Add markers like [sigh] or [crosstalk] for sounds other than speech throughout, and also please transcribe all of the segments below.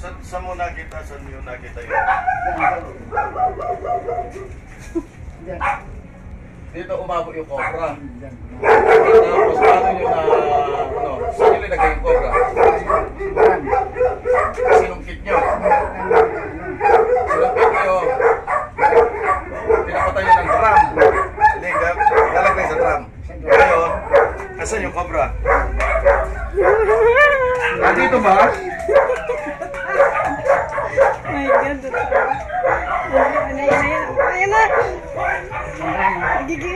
Sa, sa mo nakita, saan mo nakita yun? Dito umabot yung cobra. Tapos paano nyo na, ano, saan nilagay yung cobra? Sinungkit nyo. Sinungkit nyo. Pinapatay nyo ng drum. Hindi, ka, lalagay sa drum. Ngayon, asan yung cobra? Ah, dito ba? God, totoo. Ayan na, ayan na, ayan na. Ayan na. Gigi.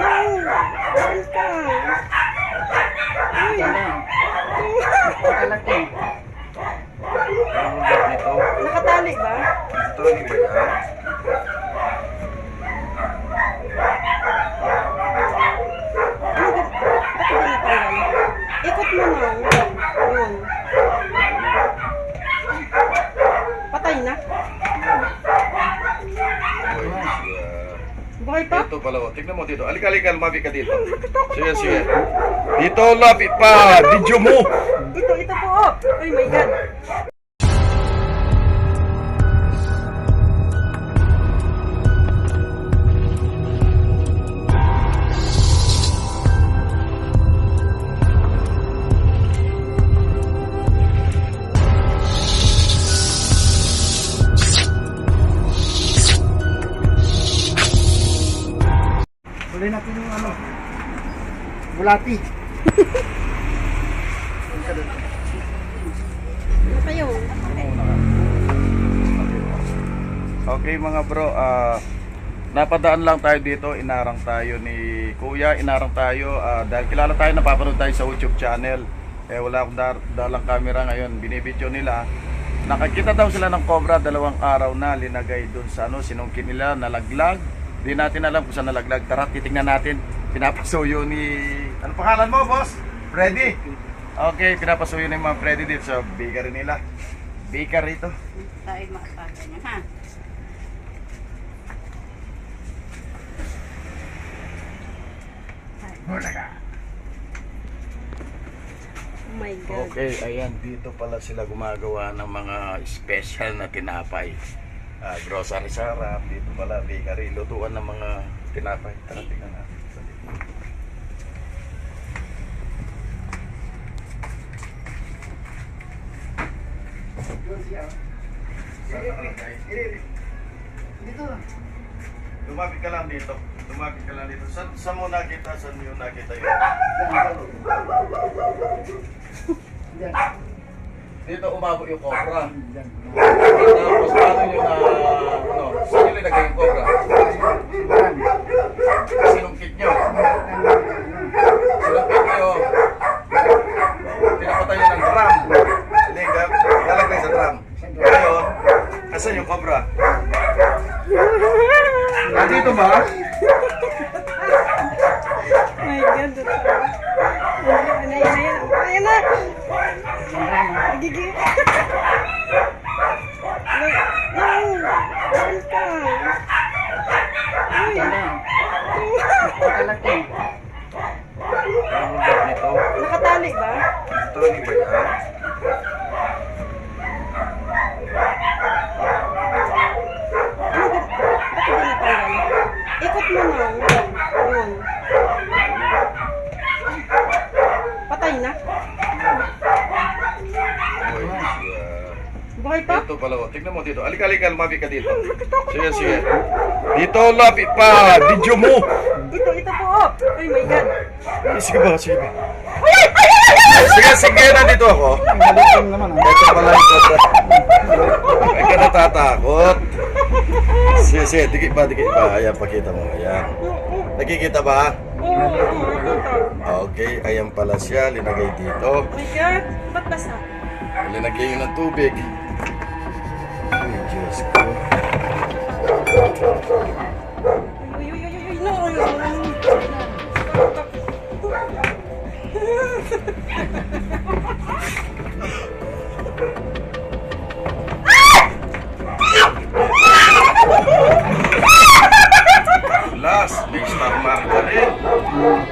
No, ayan ka. Uy. Kalaki. Dito. Nakatali ba? Hindi ba yan? Ano ba? Bakit ba natanggal? Ikot mo na. Yun. Patay na. Buhay pa? Ito pala, oh. tignan mo dito. Alika, alika, lumapit ka dito. [laughs] Sige, sige. Dito, lapit pa. Video mo. Ito, ito po. Oh my God. Huli natin yung ano. Bulati. Ano kayo? Okay mga bro, ah napadaan lang tayo dito, inarang tayo ni Kuya, inarang tayo ah, dahil kilala tayo, napapanood tayo sa YouTube channel. Eh wala akong dar- dalang camera ngayon, binibidyo nila. Nakakita daw sila ng cobra dalawang araw na linagay dun sa ano, sinungkit nila, nalaglag. Di natin alam kung saan nalaglag. Tara, titingnan natin. Pinapasuyo ni... Ano pangalan mo, boss? Freddy? Okay, pinapasuyo ni mga Freddy dito sa bakery nila. Bakery ito. tayo makasaga niya, ha? Oh my God. Okay, ayan, dito pala sila gumagawa ng mga special na tinapay. Ah, grocery sarap, dito pala bakery, lutuan ng mga tinapay. Tara, tingnan natin. sa dito. Dito. Lumapit ka lang dito. Lumapit ka lang dito. Saan, saan mo nakita? Saan mo nakita yun? Dito umabot yung cobra. Diyan. Paano nyo na, ano, saan nyo nilagay yung cobra? Sinungkit nyo. Sinungkit nyo. Pinapatay nyo ng drum. Hindi, lalagay sa drum. Ngayon, asan yung cobra? Ah, dito ba? My God. Ayan na, ayan na, ayan na. Gigi. No, ayan ka. Uy. Kalaki. Dito. Nakatali hindi ba yan? Ikot mo na. Yun. Patay na. Buhay pa? Ito pala, oh. tignan mo dito. Alika, alika, lumapit ka dito. [laughs] Sige, sige. Dito, lapit pa. Video mo. Ito, ito po. Oh my God. Sige ba, sige ba. Sige, sige, nandito ako. Balikin naman. Ito pala yung cobra. Ay ka natatakot. Sige, sige, dikit pa, dikit pa. Ayan, pakita mo. Ayan. Nakikita ba? Okay, ayan pala siya. Linagay dito. Oh my God. Ba't basa? Linagay yun ng tubig. Ay, Diyos ko. Uy, uy, uy, uy, uy, no, uy, Last, may star marker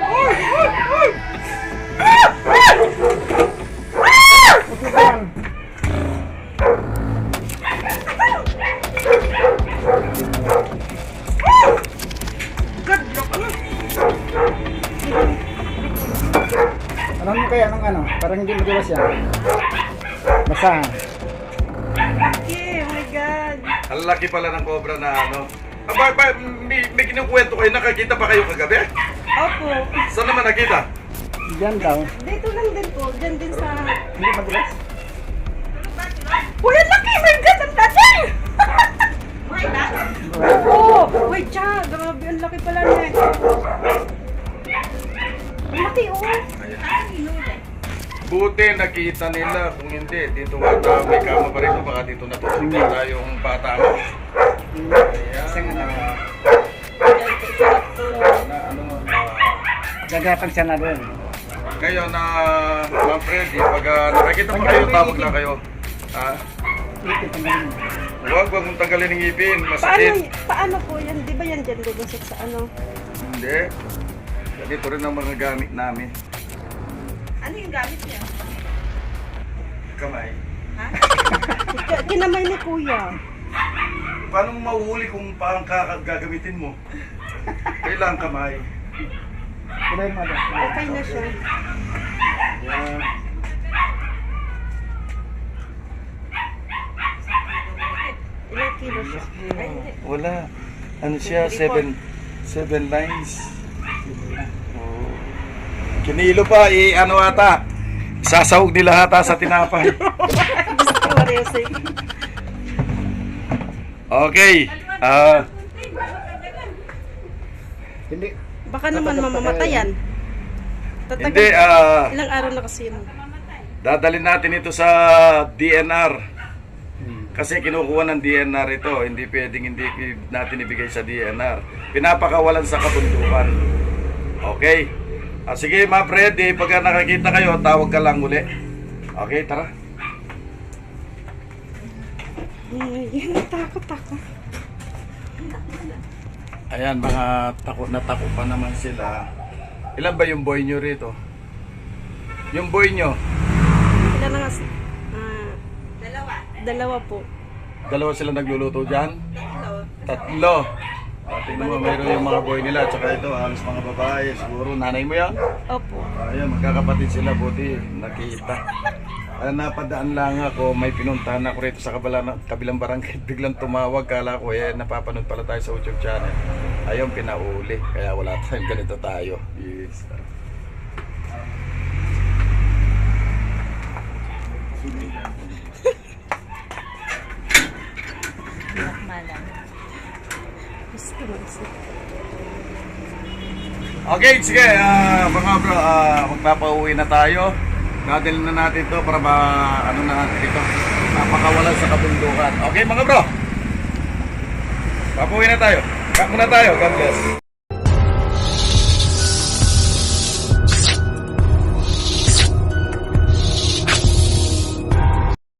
Parang hindi matiwas yan. Basta. Okay, oh my God. Ang laki pala ng cobra na ano. Aba, ba, may, may kinukwento kayo, nakakita pa kayo kagabi? Opo. Saan naman nakita? Diyan daw. Dito lang din po. Diyan din sa... Hindi matiwas. Uy, ang laki! My God, ang laki! [laughs] Oo! Uy, Cha! Grabe, ang laki pala niya. Ang laki, oh! Buti nakita nila, kung hindi, dito nga tayo, may kama pa rin, baka dito natutulog na tayong bata mo. Isang ano. Na, ano, ah, Gagapag siya na doon. Ngayon na Ma'am Freddy, pag ah, nakakita pa kayo, tawag na kayo. Ha? Huwag, huwag mong tanggalin ng Paano, masakit. paano po yan? Di ba yan dyan gugusot sa ano? Hindi. Dito rin ang mga gamit namin. Ano yung gamit niya? Kamay. K- [laughs] Kinamay ni Kuya. Paano mo mahuhuli kung paang gagamitin mo? Kailangan kamay. Kulay mo. Okay na siya. Yan. Ilang kilo siya? Ay, hindi. Wala. Ano siya? Seven, seven lines. Kinilo pa, i ano ata. Sasahog nila ata sa tinapay. Okay. Ah, Hindi. Baka naman mamamatayan. Tatagal. hindi, ah, Ilang araw na kasi yun. dadalhin natin ito sa DNR. Kasi kinukuha ng DNR ito, hindi pwedeng hindi natin ibigay sa DNR. Pinapakawalan sa kabundukan. Okay? Ah, sige, ma Freddy, pagka nakakita kayo, tawag ka lang uli. Okay, tara. Ay, takot ako. Ayan, mga takot na takot pa naman sila. Ilan ba yung boy nyo rito? Yung boy nyo, Ilan na nga? si- Ah, Dalawa. dalawa po. dalawa sila nagluluto dyan? Tatlo. Tatlo. Ah, tingnan mo, mayroon yung mga boy nila. Tsaka ito, halos mga babae. Siguro, nanay mo yan? Opo. Ayan, magkakapatid sila. Buti, nakita. Ah, napadaan lang ako, may pinuntahan ako rito sa kabala, kabilang barangay. [laughs] Biglang tumawag, kala ko eh, napapanood pala tayo sa YouTube channel. Ayun, pinauli. Kaya wala [laughs] tayong ganito tayo. Yes. Isa. Okay, sige, ah, mga bro, ah, magpapauwi na tayo. Dadalhin na natin to para ma, ano na natin ito, napakawalan sa kabundukan. Okay, mga bro? Papauwi na tayo. Kak muna tayo. God bless.